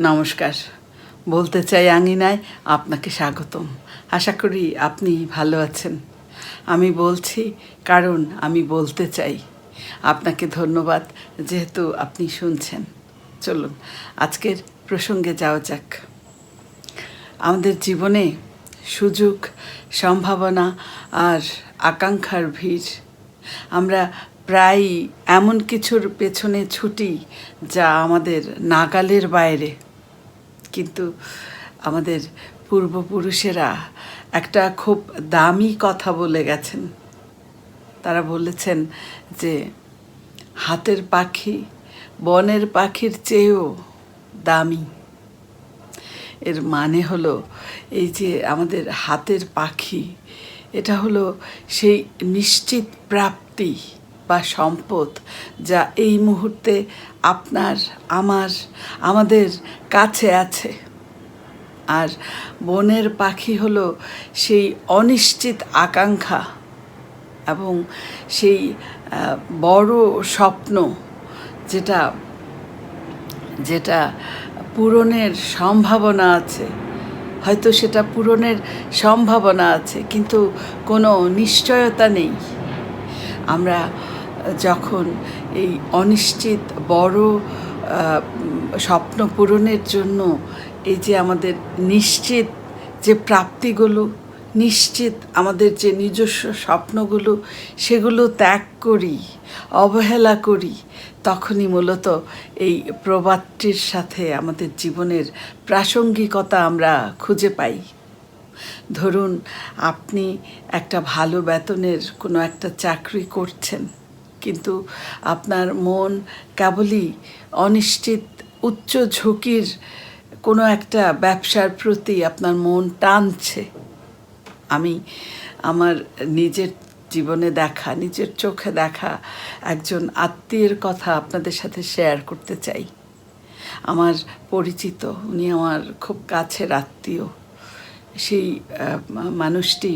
নমস্কার। বলতে চাই আঙিনায় আপনাকে স্বাগতম। আশা করি আপনি ভালো আছেন। আমি বলছি, কারণ আমি বলতে চাই। আপনাকে ধন্যবাদ যেহেতু আপনি শুনছেন। চলুন, আজকের প্রসঙ্গে যাওয়া যাক। আমাদের জীবনে সুযোগ, সম্ভাবনা আর আকাঙ্ক্ষার ভিড়। আমরা প্রায়ই এমন কিছুর পেছনে ছুটি যা আমাদের নাগালের বাইরে। কিন্তু আমাদের পূর্বপুরুষেরা একটা খুব দামি কথা বলে গেছেন। তারা বলেছেন যে, হাতের পাখি বনের পাখির চেয়েও দামি। এর মানে হলো এই যে আমাদের হাতের পাখি, এটা হলো সেই নিশ্চিত প্রাপ্তি। বা সম্পদ যা এই মুহূর্তে আপনার, আমার, আমাদের কাছে আছে। আর বনের পাখি হলো সেই অনিশ্চিত আকাঙ্ক্ষা এবং সেই বড় স্বপ্ন যেটা যেটা পূরণের সম্ভাবনা আছে। হয়তো সেটা পূরণের সম্ভাবনা আছে, কিন্তু কোনো নিশ্চয়তা নেই। আমরা যখন এই অনিশ্চিত বড় স্বপ্ন পূরণের জন্য এই যে আমাদের নিশ্চিত যে প্রাপ্তিগুলো, নিশ্চিত আমাদের যে নিজস্ব স্বপ্নগুলো, সেগুলো ত্যাগ করি, অবহেলা করি, তখনই মূলত এই প্রবাদটির সাথে আমাদের জীবনের প্রাসঙ্গিকতা আমরা খুঁজে পাই। ধরুন, আপনি একটা ভালো বেতনের কোনো একটা চাকরি করছেন। কিন্তু আপনার মন কেবলই অনিশ্চিত, উচ্চ ঝুঁকির কোনো একটা ব্যবসার প্রতি আপনার মন টানছে। আমি আমার নিজের জীবনে দেখা, নিজের চোখে দেখা একজন আত্মীয়ের কথা আপনাদের সাথে শেয়ার করতে চাই। আমার পরিচিত, উনি আমার খুব কাছের আত্মীয়। সেই মানুষটি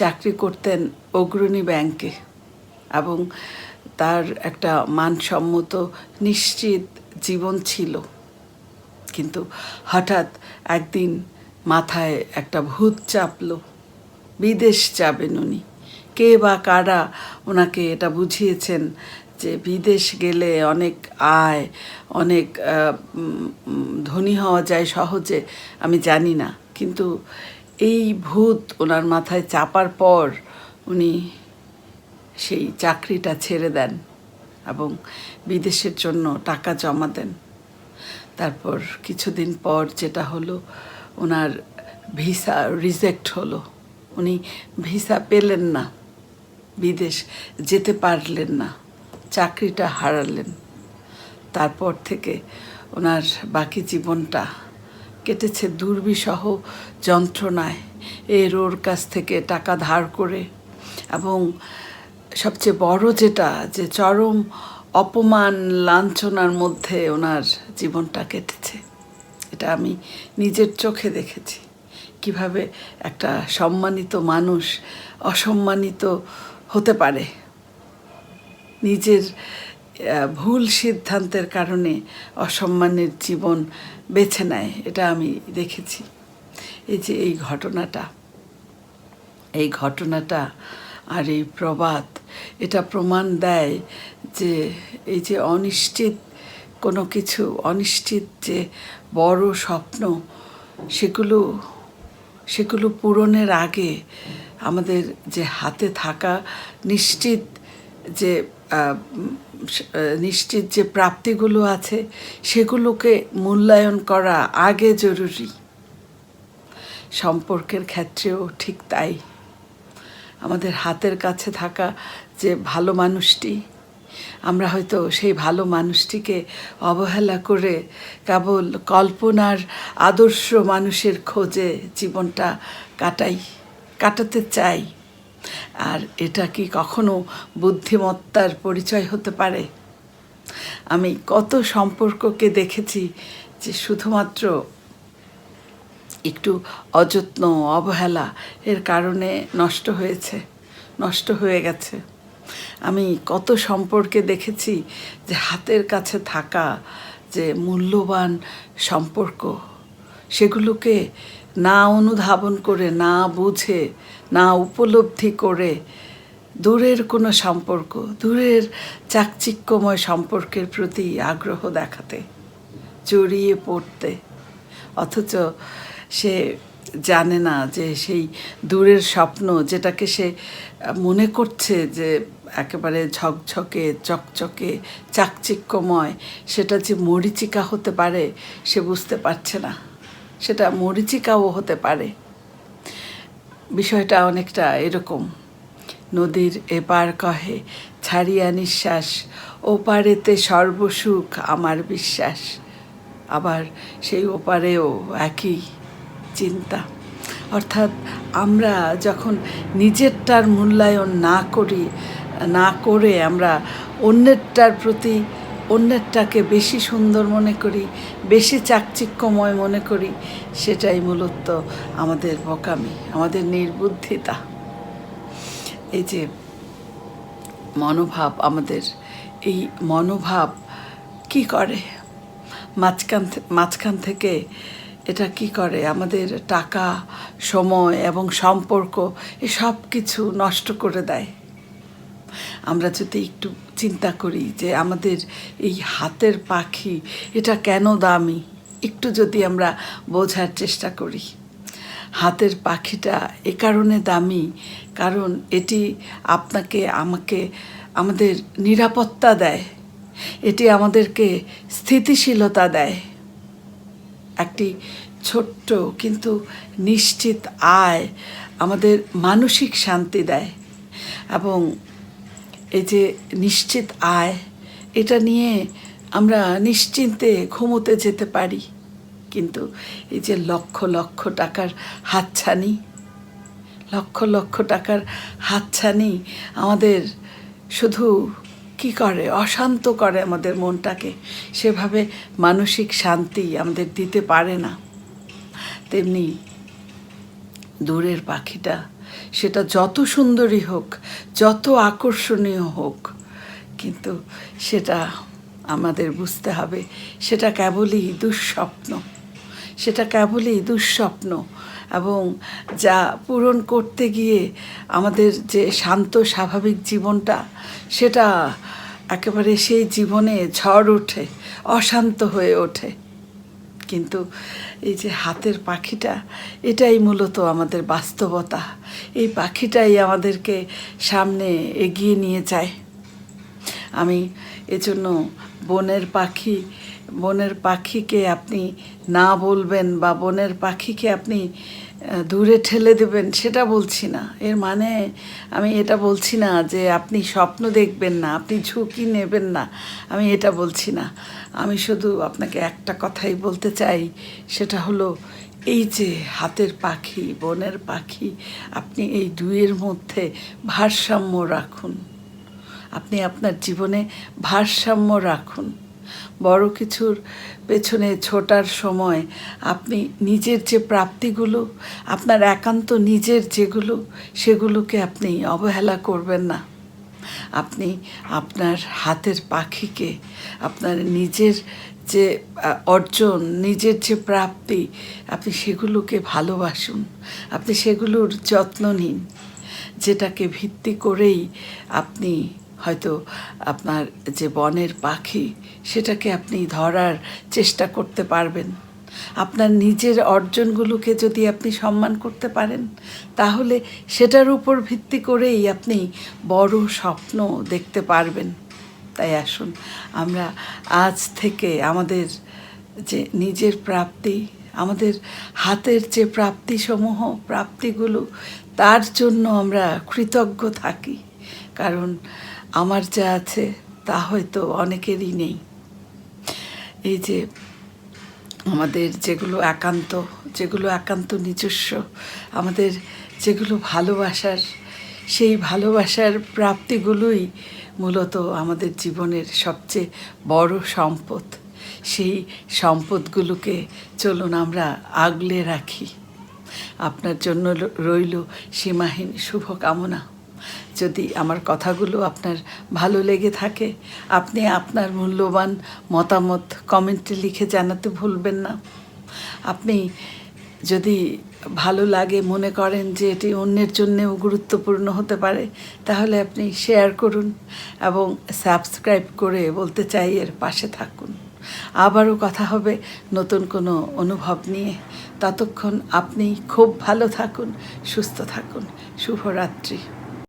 চাকরি করতেন অগ্রণী ব্যাংকে এবং তার একটা মানসম্মত, নিশ্চিত জীবন ছিল। কিন্তু হঠাৎ একদিন মাথায় একটা ভূত চাপলো। বিদেশ যাবেন উনি। কে বা কারা ওনাকে এটা বুঝিয়েছেন যে বিদেশ গেলে অনেক আয়, অনেক ধনী হওয়া যায় সহজে, আমি জানি না। কিন্তু এই ভূত ওনার মাথায় চাপার পর উনি সেই চাকরিটা ছেড়ে দেন এবং বিদেশের জন্য টাকা জমা দেন। তারপর কিছুদিন পর যেটা হলো, ওনার ভিসা রিজেক্ট হলো। উনি ভিসা পেলেন না, বিদেশ যেতে পারলেন না, চাকরিটা হারালেন। তারপর থেকে ওনার বাকি জীবনটা কেটেছে দুর্বিষহ যন্ত্রণায়। এর ওর কাছ থেকে টাকা ধার করে এবং সবচেয়ে বড় যেটা, যে চরম অপমান, লাঞ্ছনার মধ্যে ওনার জীবনটা কেটেছে। এটা আমি নিজের চোখে দেখেছি। কীভাবে একটা সম্মানিত মানুষ অসম্মানিত হতে পারে? নিজের ভুল সিদ্ধান্তের কারণে অসম্মানের জীবন বেছে নেয়, এটা আমি দেখেছি। এই যে এই ঘটনাটা এই ঘটনাটা আর এই প্রবাদ এটা প্রমাণ দেয় যে এই যে অনিশ্চিত কোনো কিছু, অনিশ্চিত যে বড় স্বপ্ন, সেগুলো সেগুলো পূরণের আগে আমাদের যে হাতে থাকা নিশ্চিত যে নিশ্চিত যে প্রাপ্তিগুলো আছে, সেগুলোকে মূল্যায়ন করা আগে জরুরি। সম্পর্কের ক্ষেত্রেও ঠিক তাই। আমাদের হাতের কাছে থাকা যে ভালো মানুষটি, আমরা হয়তো সেই ভালো মানুষটিকে অবহেলা করে কেবল কল্পনার আদর্শ মানুষের খোঁজে জীবনটা কাটাই, কাটাতে চাই। আর এটা কি কখনো বুদ্ধিমত্তার পরিচয় হতে পারে? আমি কত সম্পর্ককে দেখেছি যে শুধুমাত্র একটু অযত্ন, অবহেলা এর কারণে নষ্ট হয়েছে, নষ্ট হয়ে গেছে। আমি কত সম্পর্কে দেখেছি যে হাতের কাছে থাকা যে মূল্যবান সম্পর্ক, সেগুলোকে না অনুধাবন করে, না বুঝে, না উপলব্ধি করে দূরের কোনো সম্পর্ক, দূরের চাকচিক্যময় সম্পর্কের প্রতি আগ্রহ দেখাতে, জড়িয়ে পড়তে। অথচ সে জানে না যে সেই দূরের স্বপ্ন যেটাকে সে মনে করছে যে একেবারে ঝকঝকে, চকচকে, চাকচিক্যময়, সেটা যে মরিচিকা হতে পারে সে বুঝতে পারছে না। সেটা মরিচিকাও হতে পারে। বিষয়টা অনেকটা এরকম। নদীর এপার কহে, ছাড়িয়া নিঃশ্বাস, ওপারেতে সর্বসুখ আমার বিশ্বাস। আবার সেই ওপারেও একই। চিন্তা। অর্থাৎ আমরা যখন নিজেরটার মূল্যায়ন না করি, না করে আমরা অন্যেরটার প্রতি অন্যেরটাকে বেশি সুন্দর মনে করি, বেশি চাকচিক্যময় মনে করি, সেটাই মূলত আমাদের বোকামি, আমাদের নির্বুদ্ধিতা। এই যে মনোভাব আমাদের, এই মনোভাব কি করে? মাঝখান মাঝখান থেকে এটা কি করে? আমাদের টাকা, সময় এবং সম্পর্ক, এ সব কিছু নষ্ট করে দেয়। আমরা যদি একটু চিন্তা করি যে আমাদের এই হাতের পাখি, এটা কেন দামি? একটু যদি আমরা বোঝার চেষ্টা করি। হাতের পাখিটা এ কারণে দামি কারণ এটি আপনাকে, আমাকে, আমাদের নিরাপত্তা দেয়। এটি আমাদেরকে স্থিতিশীলতা দেয়। একটি ছোট্ট কিন্তু নিশ্চিত আয় আমাদের মানসিক শান্তি দেয়। এবং এই যে নিশ্চিত আয়, এটা নিয়ে আমরা নিশ্চিন্তে ঘুমোতে যেতে পারি। কিন্তু এই যে লক্ষ লক্ষ টাকার হাতছানি, লক্ষ লক্ষ টাকার হাতছানি আমাদের শুধু কি করে? অশান্ত করে আমাদের মনটাকে। সেভাবে মানসিক শান্তি আমাদের দিতে পারে না। তেমনি দূরের পাখিটা, সেটা যত সুন্দরী হোক, যত আকর্ষণীয় হোক, কিন্তু সেটা আমাদের বুঝতে হবে, সেটা কেবলই দুঃস্বপ্ন। সেটা কেবলই দুঃস্বপ্ন। এবং যা পূরণ করতে গিয়ে আমাদের যে শান্ত স্বাভাবিক জীবনটা, সেটা একেবারে সেই জীবনে ঝড় ওঠে, অশান্ত হয়ে ওঠে। কিন্তু এই যে হাতের পাখিটা, এটাই মূলত আমাদের বাস্তবতা। এই পাখিটাই আমাদেরকে সামনে এগিয়ে নিয়ে যায়। আমি এজন্য বনের পাখি, বনের পাখিকে আপনি না বলবেন বা বনের পাখিকে আপনি দূরে ঠেলে দেবেন, সেটা বলছি না। এর মানে আমি এটা বলছি না যে আপনি স্বপ্ন দেখবেন না, আপনি ঝুঁকি নেবেন না। আমি এটা বলছি না। আমি শুধু আপনাকে একটা কথাই বলতে চাই, সেটা হলো এই যে হাতের পাখি, বনের পাখি, আপনি এই দুইয়ের মধ্যে ভারসাম্য রাখুন। আপনি আপনার জীবনে ভারসাম্য রাখুন। বড় কিছুর পেছনে ছোটার সময় আপনি নিজের যে প্রাপ্তিগুলো, আপনার একান্ত নিজের যেগুলো, সেগুলোকে আপনি অবহেলা করবেন না। আপনি আপনার হাতের পাখিকে, আপনার নিজের যে অর্জন, নিজের যে প্রাপ্তি, আপনি সেগুলোকে ভালোবাসুন। আপনি সেগুলোর যত্ন নিন। যেটাকে ভিত্তি করেই আপনি হয়তো আপনার যে বনের পাখি, সেটাকে আপনি ধরার চেষ্টা করতে পারবেন। আপনার নিজের অর্জনগুলোকে যদি আপনি সম্মান করতে পারেন, তাহলে সেটার উপর ভিত্তি করেই আপনি বড় স্বপ্ন দেখতে পারবেন। তাই আসুন, আমরা আজ থেকে আমাদের যে নিজের প্রাপ্তি, আমাদের হাতের যে প্রাপ্তিসমূহ, প্রাপ্তিগুলো, তার জন্য আমরা কৃতজ্ঞ থাকি। কারণ আমার যা আছে, তা হয়তো অনেকেরই নেই। এই যে আমাদের যেগুলো একান্ত যেগুলো একান্ত নিজস্ব, আমাদের যেগুলো ভালোবাসার, সেই ভালোবাসার প্রাপ্তিগুলোই মূলত আমাদের জীবনের সবচেয়ে বড় সম্পদ। সেই সম্পদগুলোকে চলুন আমরা আগলে রাখি। আপনার জন্য রইল সীমাহীন শুভকামনা। যদি আমার কথাগুলো আপনার ভালো লেগে থাকে, আপনি আপনার মূল্যবান মতামত কমেন্টে লিখে জানাতে ভুলবেন না। আপনি যদি ভালো লাগে, মনে করেন যে এটি অন্যের জন্যেও গুরুত্বপূর্ণ হতে পারে, তাহলে আপনি শেয়ার করুন এবং সাবস্ক্রাইব করে বলতে চাই এর পাশে থাকুন। আবারও কথা হবে নতুন কোনো অনুভব নিয়ে। ততক্ষণ আপনি খুব ভালো থাকুন, সুস্থ থাকুন। শুভরাত্রি।